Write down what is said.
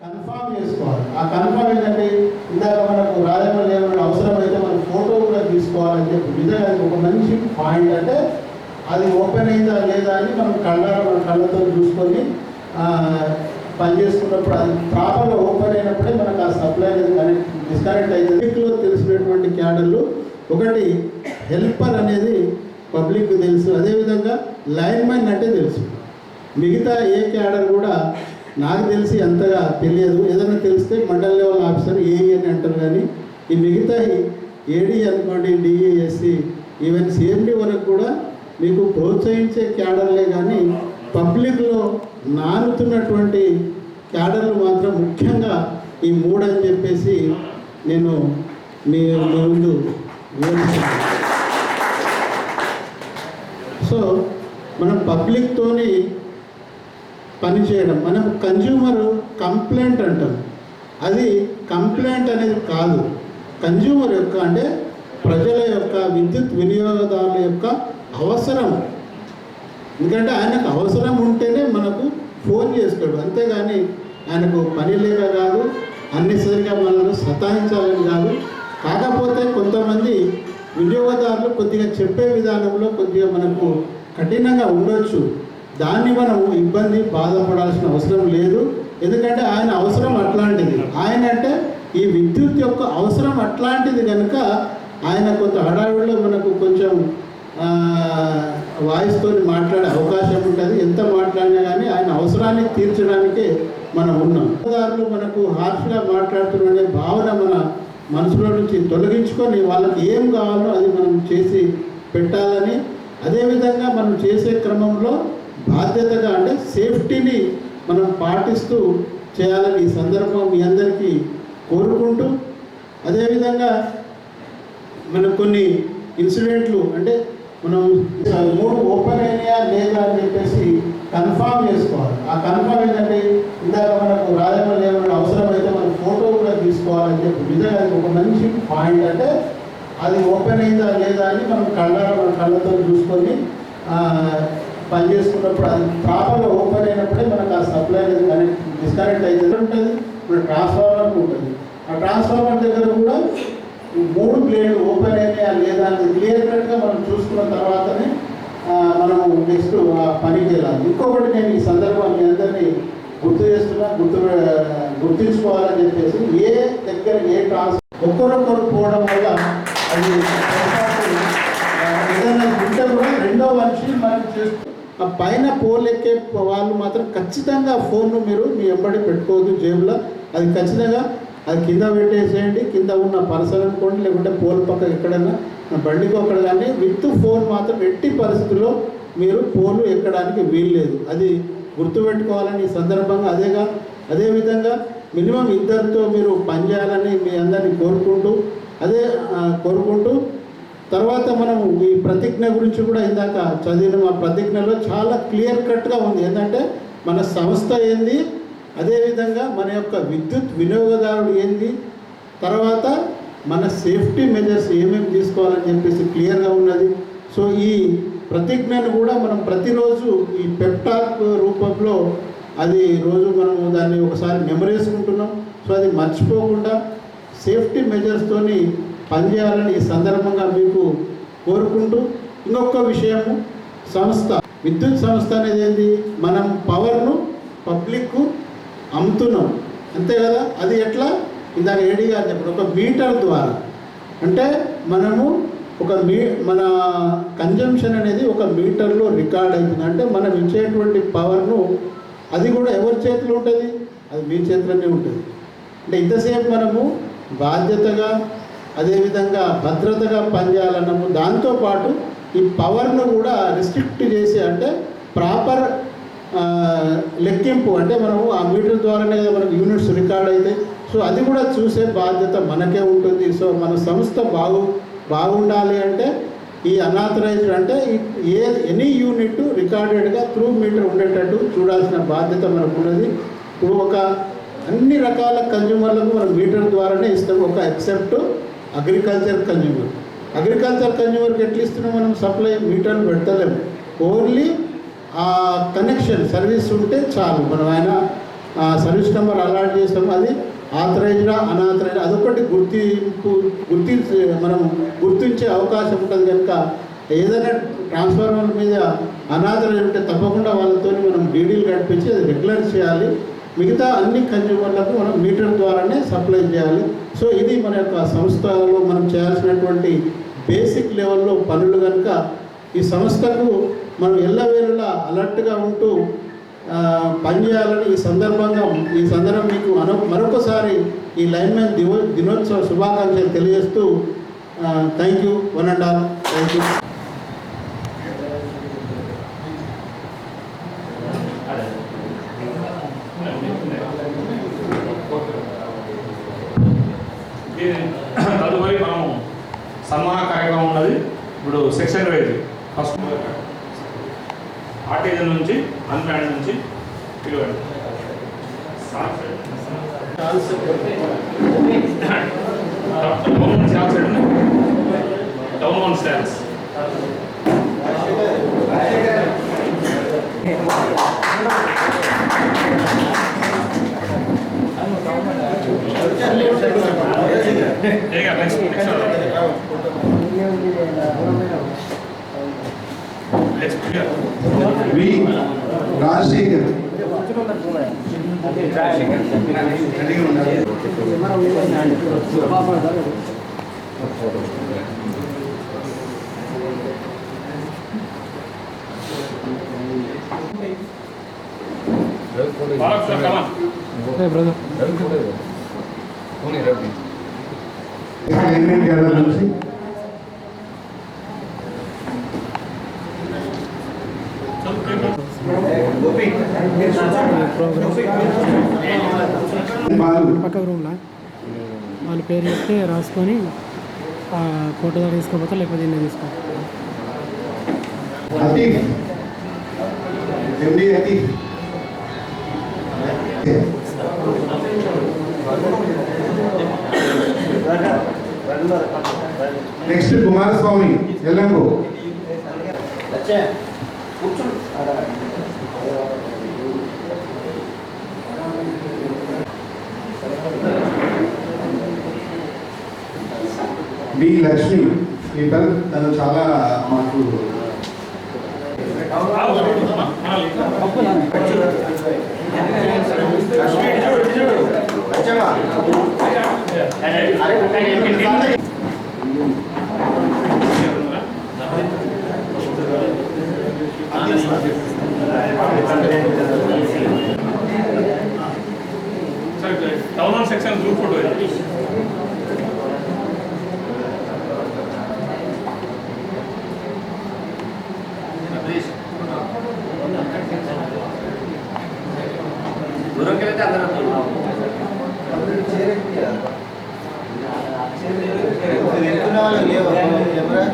Confirm చేసుకోవాలి. ఆ confirm ఏంటంటే ఇందాక మనకు రాజమౌళి ఏమైనా అవసరమైతే మనం ఫోటో కూడా తీసుకోవాలని చెప్పి నిజంగా ఒక మంచి పాయింట్ అంటే అది ఓపెన్ అయిందా లేదా అని మనం కళ్ళ మన కళ్ళతో చూసుకొని పని చేసుకున్నప్పుడు అది ప్రాపర్గా ఓపెన్ అయినప్పుడే మనకు ఆ సప్లై అనేది కనెక్ట్ డిస్కనెక్ట్ అవుతుంది. పబ్లిక్లో తెలిసినటువంటి క్యాడర్లు ఒకటి హెల్పర్ అనేది పబ్లిక్ తెలుసు అదేవిధంగా లైన్ మైన్ అంటే తెలుసు. మిగతా ఏ క్యాడర్ కూడా నాకు తెలిసి అంతగా తెలియదు. ఏదైనా తెలిస్తే మండల లెవెల్ ఆఫీసర్ ఏఈ అని అంటారు కానీ ఈ మిగతా ఏడీ అనుకోండి డిఏఎస్సి ఈవెన్ సిఎండి వరకు కూడా మీకు ప్రోత్సహించే క్యాడర్లే కానీ పబ్లిక్లో నానుతున్నటువంటి క్యాడర్లు మాత్రం ముఖ్యంగా ఈ మూడు అని చెప్పేసి నేను మీ ముందు సో మనం పబ్లిక్తోని పనిచేయడం. మనం కన్జ్యూమర్ కంప్లైంట్ అంటాం. అది కంప్లైంట్ అనేది కాదు. కన్జ్యూమర్ యొక్క అంటే ప్రజల యొక్క విద్యుత్ వినియోగదారుల యొక్క అవసరం. ఎందుకంటే ఆయనకు అవసరం ఉంటేనే మనకు ఫోన్ చేస్తాడు. అంతేగాని ఆయనకు పని లేక కాదు అన్నెసరిగా మనల్ని సతాయించాలని కాదు. కాకపోతే కొంతమంది వినియోగదారులు కొద్దిగా చెప్పే విధానంలో కొద్దిగా మనకు కఠినంగా ఉండొచ్చు. దాన్ని మనం ఇబ్బంది బాధపడాల్సిన అవసరం లేదు. ఎందుకంటే ఆయన అవసరం అట్లాంటిది. ఆయన అంటే ఈ విద్యుత్ యొక్క అవసరం అట్లాంటిది కనుక ఆయన కొంత హడావిడిలో మనకు కొంచెం వాయిస్తో మాట్లాడే అవకాశం ఉంటుంది. ఎంత మాట్లాడినా కానీ ఆయన అవసరాన్ని తీర్చడానికే మనం ఉన్నాం. దారులు మనకు హార్ష్గా మాట్లాడుతున్న భావన మన మనసులో నుంచి తొలగించుకొని వాళ్ళకి ఏం కావాలో అది మనం చేసి పెట్టాలని అదేవిధంగా మనం చేసే క్రమంలో బాధ్యతగా అంటే సేఫ్టీని మనం పాటిస్తూ చేయాలని ఈ సందర్భం మీ అందరికీ కోరుకుంటూ అదేవిధంగా మనం కొన్ని ఇన్సిడెంట్లు అంటే మనం మూడు ఓపెన్ అయినాయా లేదా అని చెప్పేసి కన్ఫామ్ చేసుకోవాలి. ఆ కన్ఫామ్ ఏంటంటే ఇందాక మనకు రాజమౌళి ఏమైనా అవసరమైతే మనం ఫోటో కూడా తీసుకోవాలని చెప్పి నిజంగా అది ఒక మంచి పాయింట్ అంటే అది ఓపెన్ అయిందా లేదా అని మనం కళ్ళ మన కళ్ళతో చూసుకొని పనిచేసుకున్నప్పుడు పని అది ప్రాపర్గా ఓపెన్ అయినప్పుడే మనకు ఆ సప్లై అనేది కనెక్ట్ డిస్కనెక్ట్ అయితే ఉంటుంది ఇప్పుడు ట్రాన్స్ఫార్మర్ ఉంటుంది. ఆ ట్రాన్స్ఫార్మర్ దగ్గర కూడా మూడు ప్లేట్లు ఓపెన్ అయినాయా లేదా అనేది క్లియర్ కట్గా మనం చూసుకున్న తర్వాతనే మనము నెక్స్ట్ ఆ పనికి వెళ్ళాలి ఇంకొకటి నేను ఈ సందర్భం అందరినీ గుర్తు చేస్తున్నా గుర్తు గుర్తుంచుకోవాలని చెప్పేసి ఏ దగ్గర ఏ ట్రాన్స్ ఒక్కరొక్కరు పోవడం వల్ల అది ఏదైనా ఉంటే కూడా రెండో మనిషి మనం చేస్తూ ఆ పైన పోలెక్కే ఎక్కే వాళ్ళు మాత్రం ఖచ్చితంగా ఫోన్ను మీరు మీ ఎంబడి పెట్టుకోవద్దు జేబులో. అది ఖచ్చితంగా అది కింద పెట్టేసేయండి. కింద ఉన్న పర్సన్ అనుకోండి లేకుంటే పోల్ పక్క ఎక్కడైనా బండికి ఒకటి కానీ విత్ ఫోన్ మాత్రం ఎట్టి పరిస్థితుల్లో మీరు పోలు ఎక్కడానికి వీల్లేదు. అది గుర్తుపెట్టుకోవాలని ఈ సందర్భంగా అదేగా అదేవిధంగా మినిమం ఇద్దరితో మీరు పనిచేయాలని మీ అందరినీ కోరుకుంటూ అదే కోరుకుంటూ తర్వాత మనం ఈ ప్రతిజ్ఞ గురించి కూడా ఇందాక చదివిన మా ప్రతిజ్ఞలో చాలా క్లియర్ కట్గా ఉంది. ఏంటంటే మన సంస్థ ఏంది? అదేవిధంగా మన యొక్క విద్యుత్ వినియోగదారుడు ఏంది? తర్వాత మన సేఫ్టీ మెజర్స్ ఏమేమి తీసుకోవాలని చెప్పేసి క్లియర్గా ఉన్నది. సో ఈ ప్రతిజ్ఞను కూడా మనం ప్రతిరోజు ఈ పెప్టాక్ రూపంలో అది రోజు మనము దాన్ని ఒకసారి మెమరేసుకుంటున్నాం సో అది మర్చిపోకుండా సేఫ్టీ మెజర్స్తోని పనిచేయాలని ఈ సందర్భంగా మీకు కోరుకుంటూ ఇంకొక విషయము సంస్థ. విద్యుత్ సంస్థ అనేది ఏంటి మనం పవర్ను పబ్లిక్కు అమ్ముతున్నాం. అంతే కదా? అది ఎట్లా? ఇందాక ఏడీ గారు చెప్పారు ఒక మీటర్ ద్వారా. అంటే మనము ఒక మీ మన కన్జంప్షన్ అనేది ఒక మీటర్లో రికార్డ్ అవుతుంది అంటే మనం ఇచ్చేటువంటి పవర్ను అది కూడా ఎవరి చేతిలో ఉంటుంది? అది మీ చేతిలోనే ఉంటుంది. అంటే ఇంతసేపు మనము బాధ్యతగా అదేవిధంగా భద్రతగా పనిచేయాలన్నాము దాంతోపాటు ఈ పవర్ను కూడా రిస్ట్రిక్ట్ చేసి అంటే ప్రాపర్ లెక్కింపు అంటే మనము ఆ మీటర్ ద్వారానే కదా మనకు యూనిట్స్ రికార్డ్ అయితే. సో అది కూడా చూసే బాధ్యత మనకే ఉంటుంది. సో మన సంస్థ బాగు బాగుండాలి అంటే ఈ అనాథరైజ్డ్ అంటే ఏ ఎనీ యూనిట్ రికార్డెడ్గా త్రూ మీటర్ ఉండేటట్టు చూడాల్సిన బాధ్యత మనకు ఉన్నది. ఇప్పుడు ఒక అన్ని రకాల కన్జ్యూమర్లకు మనం మీటర్ ద్వారానే ఇస్తాం. ఒక ఎక్సెప్ట్ అగ్రికల్చర్ కన్జ్యూమర్. అగ్రికల్చర్ కన్జ్యూమర్కి ఎట్లా ఇస్తున్నాం మనం? సప్లై మీటర్లు పెడతలేము ఓన్లీ ఆ కనెక్షన్ సర్వీస్ ఉంటే చాలు. మనం ఆయన సర్వీస్ నెంబర్ అలాట్ చేస్తాం. అది ఆథరైజ్డా అనాథరైజ్ అదొకటి గుర్తింపు గుర్తించి మనం గుర్తించే అవకాశం ఉంటుంది కనుక ఏదైనా ట్రాన్స్ఫార్మర్ మీద అనాథరైజ్ ఉంటే తప్పకుండా వాళ్ళతో మనం డీడీలు కట్టించి అది రెగ్యులర్ చేయాలి. మిగతా అన్ని కన్జ్యూమర్లకు మనం మీటర్ ద్వారానే సప్లై చేయాలి. సో ఇది మన యొక్క సంస్థలో మనం చేయాల్సినటువంటి బేసిక్ లెవెల్లో పనులు కనుక ఈ సంస్థకు మనం ఎల్లవేళలా అలర్ట్గా ఉంటూ పనిచేయాలని ఈ సందర్భంగా ఈ సందర్భం మీకు అను మరొకసారి ఈ లైన్మెన్ దివో దినోత్సవ శుభాకాంక్షలు తెలియజేస్తూ thank you one and all thank you తదుపరి మనము సన్మాన కార్యక్రమం ఉన్నది. ఇప్పుడు సెక్షన్ వైజ్ ఫస్ట్ ఆర్టిజన్ నుంచి అన్మ్యాన్ నుంచి పిలవండి. Down one stacks down one stacks next next next we linemen gather నుంచి? బాలు. పక్క రూమ్లో? వాళ్ళ పేరు చెప్తే రాసుకొని ఫోటో తీసుకోపోతా లేకపోతే నేను తీసుకో. MD Atif. Next Kumaraswamy Ellango. B Lakshmi ఈ తను తను చాలా మాకు town on section group photo దూరంకి వెళ్తే అందరం చేరుకున్న వాళ్ళు లేవు? ఎవరా